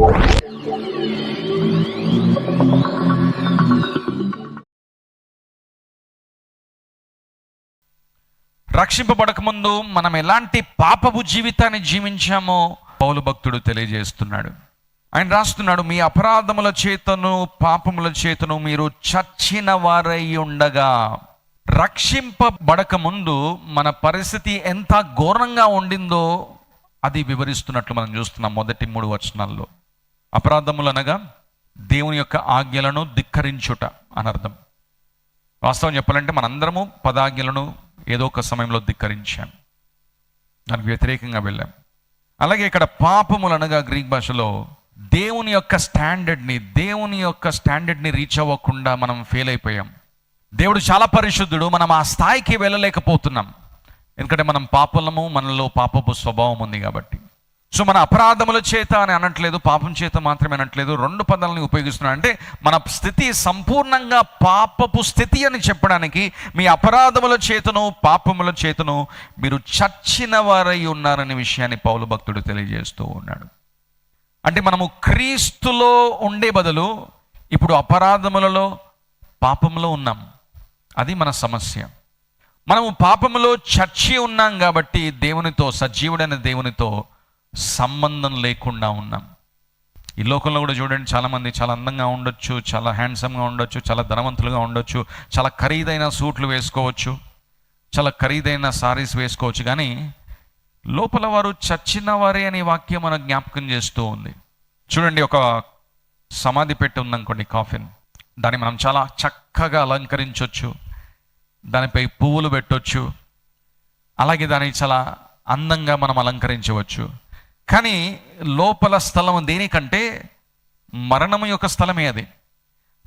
రక్షింపబడకముందు మనం ఎలాంటి పాపపు జీవితాన్ని జీవించామో పౌలు భక్తుడు తెలియజేస్తున్నాడు. ఆయన రాస్తున్నాడు మీ అపరాధముల చేతను పాపముల చేతను మీరు చచ్చిన వారై ఉండగా రక్షింపబడక ముందు మన పరిస్థితి ఎంత ఘోరంగా ఉండిందో అది వివరిస్తున్నట్లు మనం చూస్తున్నాం మొదటి మూడు వచనాల్లో. అపరాధములు అనగా దేవుని యొక్క ఆజ్ఞలను ధిక్కరించుట అనర్థం. వాస్తవం చెప్పాలంటే మనందరము పదాజ్ఞలను ఏదో ఒక సమయంలో ధిక్కరించాం. దానికి వ్యతిరేకంగా వెళ్ళాం. అలాగే ఇక్కడ పాపములు అనగా గ్రీక్ భాషలో దేవుని యొక్క స్టాండర్డ్ని దేవుని యొక్క స్టాండర్డ్ని రీచ్ అవ్వకుండా మనం ఫెయిల్ అయిపోయాం. దేవుడు చాలా పరిశుద్ధుడు మనం ఆ స్థాయికి వెళ్ళలేకపోతున్నాం. ఎందుకంటే మనం పాపలము మనలో పాపపు స్వభావం ఉంది కాబట్టి. సో మన అపరాధముల చేత అని అనట్లేదు పాపం చేత మాత్రమే అనట్లేదు రెండు పదాలని ఉపయోగిస్తున్నాను అంటే మన స్థితి సంపూర్ణంగా పాపపు స్థితి అని చెప్పడానికి మీ అపరాధముల చేతను పాపముల చేతను మీరు చచ్చిన వారై ఉన్నారనే విషయాన్ని పౌలు భక్తుడు తెలియజేస్తూ ఉన్నాడు. అంటే మనము క్రీస్తులో ఉండే బదులు ఇప్పుడు అపరాధములలో పాపములో ఉన్నాం. అది మన సమస్య. మనము పాపములో చచ్చి ఉన్నాం కాబట్టి దేవునితో సజీవుడైన దేవునితో సంబంధం లేకుండా ఉన్నాం. ఈ లోకంలో కూడా చూడండి చాలామంది చాలా అందంగా ఉండొచ్చు చాలా హ్యాండ్సమ్గా ఉండొచ్చు చాలా ధనవంతులుగా ఉండొచ్చు చాలా ఖరీదైన సూట్లు వేసుకోవచ్చు చాలా ఖరీదైన సారీస్ వేసుకోవచ్చు. కానీ లోపల వారు చచ్చిన వారే అనే వాక్యం మన జ్ఞాపకం చేస్తూ ఉంది. చూడండి ఒక సమాధి పెట్టి ఉందనుకోండి కాఫిన్. దాన్ని మనం చాలా చక్కగా అలంకరించవచ్చు దానిపై పువ్వులు పెట్టొచ్చు. అలాగే దాన్ని చాలా అందంగా మనం అలంకరించవచ్చు. కానీ లోపల స్థలం దేనికంటే మరణం యొక్క స్థలమే అది.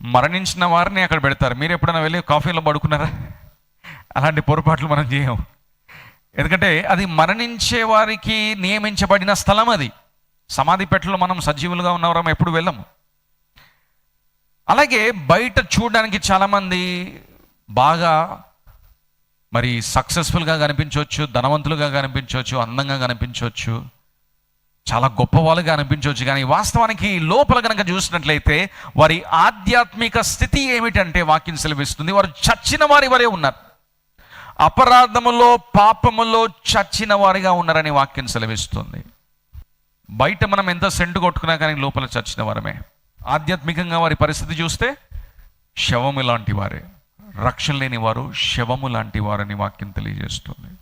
మరణించిన వారిని అక్కడ పెడతారు. మీరు ఎప్పుడైనా వెళ్ళి కాఫీలో పడుకున్నారా? అలాంటి పొరపాట్లు మనం చేయం ఎందుకంటే అది మరణించే వారికి నియమించబడిన స్థలం అది. సమాధి పెట్టలో మనం సజీవులుగా ఉన్నవరం ఎప్పుడు వెళ్ళము. అలాగే బయట చూడడానికి చాలామంది బాగా మరి సక్సెస్ఫుల్గా కనిపించవచ్చు ధనవంతులుగా కనిపించవచ్చు అందంగా కనిపించవచ్చు. చాలా గొప్పవాళ్ళుగా అనిపించవచ్చు కానీ వాస్తవానికి లోపల కనుక చూసినట్లయితే వారి ఆధ్యాత్మిక స్థితి ఏమిటంటే వాక్యం సెలవిస్తుంది. వారు చచ్చిన వారి వరే ఉన్నారు. అపరాధములో పాపములో చచ్చిన వారిగా ఉన్నారని వాక్యం సెలవిస్తుంది. బయట మనం ఎంత సెంటు కొట్టుకున్నా కానీ లోపల చచ్చిన వారమే. ఆధ్యాత్మికంగా వారి పరిస్థితి చూస్తే శవము లాంటి వారే. రక్షణ లేని వారు శవము లాంటి వారని వాక్యం తెలియజేస్తుంది.